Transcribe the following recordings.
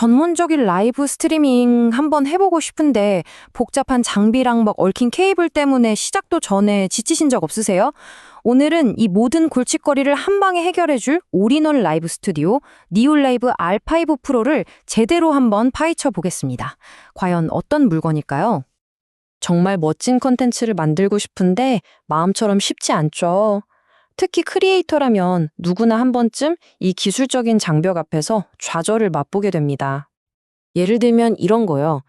전문적인 라이브 스트리밍 한번 해보고 싶은데 복잡한 장비랑 막 얽힌 케이블 때문에 시작도 전에 지치신 적 없으세요? 오늘은 이 모든 골칫거리를 한 방에 해결해줄 올인원 라이브 스튜디오 니올라이브 R5 프로를 제대로 한번 파헤쳐 보겠습니다. 과연 어떤 물건일까요? 정말 멋진 컨텐츠를 만들고 싶은데 마음처럼 쉽지 않죠. 특히 크리에이터라면 누구나 한 번쯤 이 기술적인 장벽 앞에서 좌절을 맛보게 됩니다. 예를 들면 이런 거요.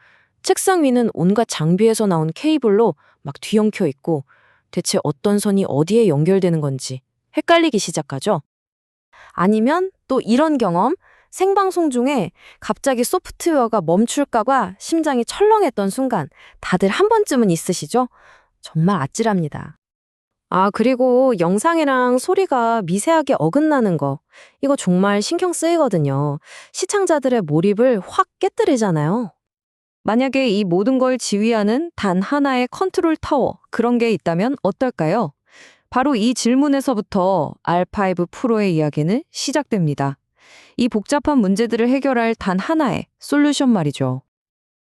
책상 위는 온갖 장비에서 나온 케이블로 막 뒤엉켜 있고 대체 어떤 선이 어디에 연결되는 건지 헷갈리기 시작하죠. 아니면 또 이런 경험, 생방송 중에 갑자기 소프트웨어가 멈출까봐 심장이 철렁했던 순간 다들 한 번쯤은 있으시죠? 정말 아찔합니다. 아, 그리고 영상이랑 소리가 미세하게 어긋나는 거. 이거 정말 신경 쓰이거든요. 시청자들의 몰입을 확 깨뜨리잖아요. 만약에 이 모든 걸 지휘하는 단 하나의 컨트롤 타워, 그런 게 있다면 어떨까요? 바로 이 질문에서부터 R5 프로의 이야기는 시작됩니다. 이 복잡한 문제들을 해결할 단 하나의 솔루션 말이죠.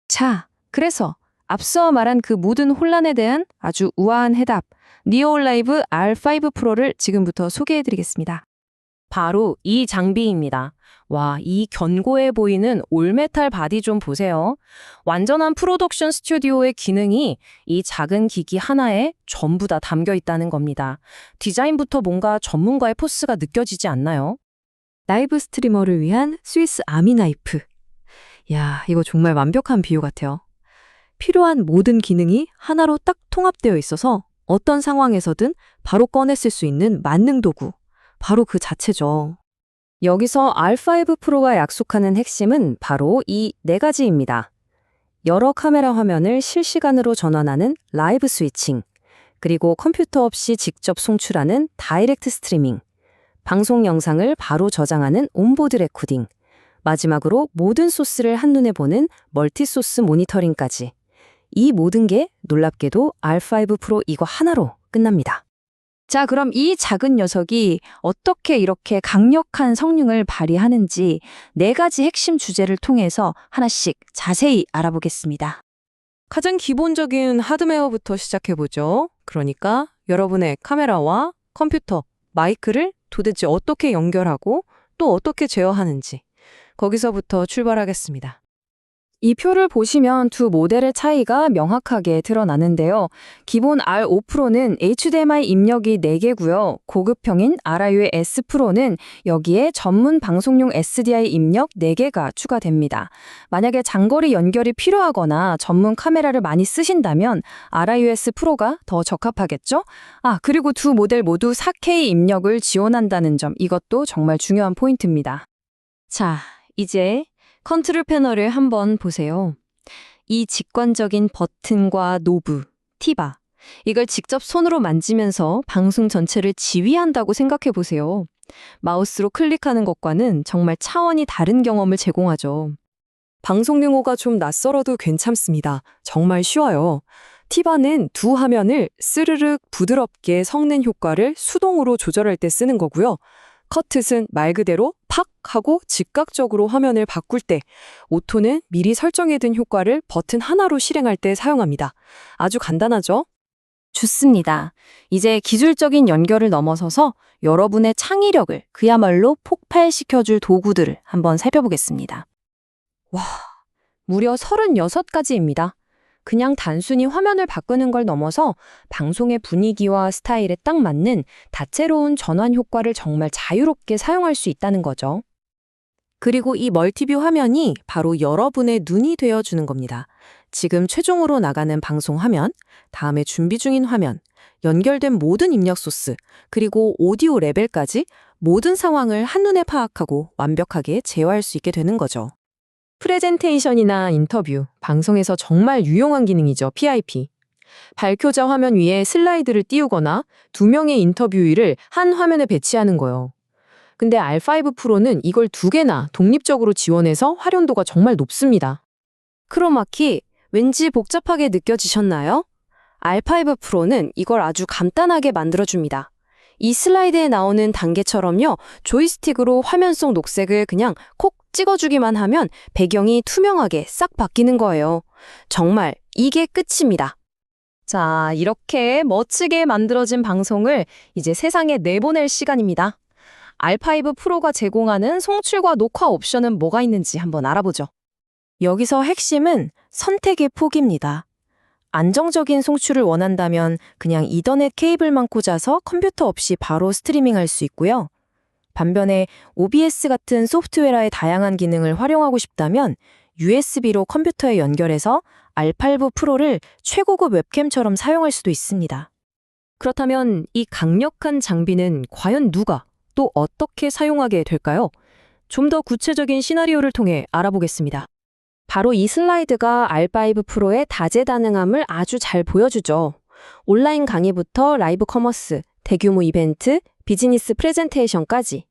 자, 그래서 앞서 말한 그 모든 혼란에 대한 아주 우아한 해답, 니오라이브 R5 프로를 지금부터 소개해드리겠습니다. 바로 이 장비입니다. 와, 이 견고해 보이는 올메탈 바디 좀 보세요. 완전한 프로덕션 스튜디오의 기능이 이 작은 기기 하나에 전부 다 담겨 있다는 겁니다. 디자인부터 뭔가 전문가의 포스가 느껴지지 않나요? 라이브 스트리머를 위한 스위스 아미 나이프. 야, 이거 정말 완벽한 비유 같아요. 필요한 모든 기능이 하나로 딱 통합되어 있어서 어떤 상황에서든 바로 꺼냈을 수 있는 만능 도구. 바로 그 자체죠. 여기서 R5 프로가 약속하는 핵심은 바로 이 네 가지입니다. 여러 카메라 화면을 실시간으로 전환하는 라이브 스위칭, 그리고 컴퓨터 없이 직접 송출하는 다이렉트 스트리밍, 방송 영상을 바로 저장하는 온보드 레코딩, 마지막으로 모든 소스를 한눈에 보는 멀티 소스 모니터링까지. 이 모든 게 놀랍게도 R5 프로 이거 하나로 끝납니다. 자, 그럼 이 작은 녀석이 어떻게 이렇게 강력한 성능을 발휘하는지 네 가지 핵심 주제를 통해서 하나씩 자세히 알아보겠습니다. 가장 기본적인 하드웨어부터 시작해보죠. 그러니까 여러분의 카메라와 컴퓨터, 마이크를 도대체 어떻게 연결하고 또 어떻게 제어하는지 거기서부터 출발하겠습니다. 이 표를 보시면 두 모델의 차이가 명확하게 드러나는데요. 기본 R5 프로는 HDMI 입력이 4개고요. 고급형인 RIU의 S 프로는 여기에 전문 방송용 SDI 입력 4개가 추가됩니다. 만약에 장거리 연결이 필요하거나 전문 카메라를 많이 쓰신다면 RIUS 프로가 더 적합하겠죠? 아, 그리고 두 모델 모두 4K 입력을 지원한다는 점 이것도 정말 중요한 포인트입니다. 자, 이제 컨트롤 패널을 한번 보세요. 이 직관적인 버튼과 노브, 티바. 이걸 직접 손으로 만지면서 방송 전체를 지휘한다고 생각해 보세요. 마우스로 클릭하는 것과는 정말 차원이 다른 경험을 제공하죠. 방송 용어가 좀 낯설어도 괜찮습니다. 정말 쉬워요. 티바는 두 화면을 스르륵 부드럽게 섞는 효과를 수동으로 조절할 때 쓰는 거고요. 커트는 말 그대로 팍 하고 즉각적으로 화면을 바꿀 때, 오토는 미리 설정해둔 효과를 버튼 하나로 실행할 때 사용합니다. 아주 간단하죠? 좋습니다. 이제 기술적인 연결을 넘어서서 여러분의 창의력을 그야말로 폭발시켜줄 도구들을 한번 살펴보겠습니다. 와, 무려 36가지입니다. 그냥 단순히 화면을 바꾸는 걸 넘어서 방송의 분위기와 스타일에 딱 맞는 다채로운 전환 효과를 정말 자유롭게 사용할 수 있다는 거죠. 그리고 이 멀티뷰 화면이 바로 여러분의 눈이 되어 주는 겁니다. 지금 최종으로 나가는 방송 화면, 다음에 준비 중인 화면, 연결된 모든 입력 소스, 그리고 오디오 레벨까지 모든 상황을 한눈에 파악하고 완벽하게 제어할 수 있게 되는 거죠. 프레젠테이션이나 인터뷰, 방송에서 정말 유용한 기능이죠, PIP. 발표자 화면 위에 슬라이드를 띄우거나 두 명의 인터뷰이를 한 화면에 배치하는 거예요. 근데 R5 프로는 이걸 두 개나 독립적으로 지원해서 활용도가 정말 높습니다. 크로마키, 왠지 복잡하게 느껴지셨나요? R5 프로는 이걸 아주 간단하게 만들어줍니다. 이 슬라이드에 나오는 단계처럼요. 조이스틱으로 화면 속 녹색을 그냥 콕 찍어주기만 하면 배경이 투명하게 싹 바뀌는 거예요. 정말 이게 끝입니다. 자, 이렇게 멋지게 만들어진 방송을 이제 세상에 내보낼 시간입니다. R5 프로가 제공하는 송출과 녹화 옵션은 뭐가 있는지 한번 알아보죠. 여기서 핵심은 선택의 폭입니다. 안정적인 송출을 원한다면 그냥 이더넷 케이블만 꽂아서 컴퓨터 없이 바로 스트리밍할 수 있고요. 반면에 OBS 같은 소프트웨어의 다양한 기능을 활용하고 싶다면 USB로 컴퓨터에 연결해서 R8 프로를 최고급 웹캠처럼 사용할 수도 있습니다. 그렇다면 이 강력한 장비는 과연 누가 또 어떻게 사용하게 될까요? 좀 더 구체적인 시나리오를 통해 알아보겠습니다. 바로 이 슬라이드가 R5 프로의 다재다능함을 아주 잘 보여주죠. 온라인 강의부터 라이브 커머스, 대규모 이벤트, 비즈니스 프레젠테이션까지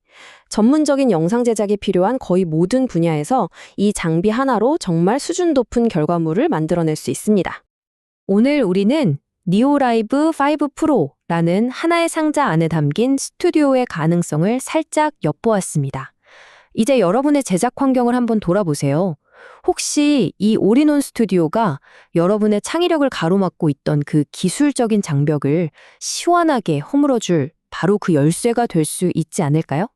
전문적인 영상 제작에 필요한 거의 모든 분야에서 이 장비 하나로 정말 수준 높은 결과물을 만들어낼 수 있습니다. 오늘 우리는 니오라이브 5 프로라는 하나의 상자 안에 담긴 스튜디오의 가능성을 살짝 엿보았습니다. 이제 여러분의 제작 환경을 한번 돌아보세요. 혹시 이 올인원 스튜디오가 여러분의 창의력을 가로막고 있던 그 기술적인 장벽을 시원하게 허물어줄 바로 그 열쇠가 될 수 있지 않을까요?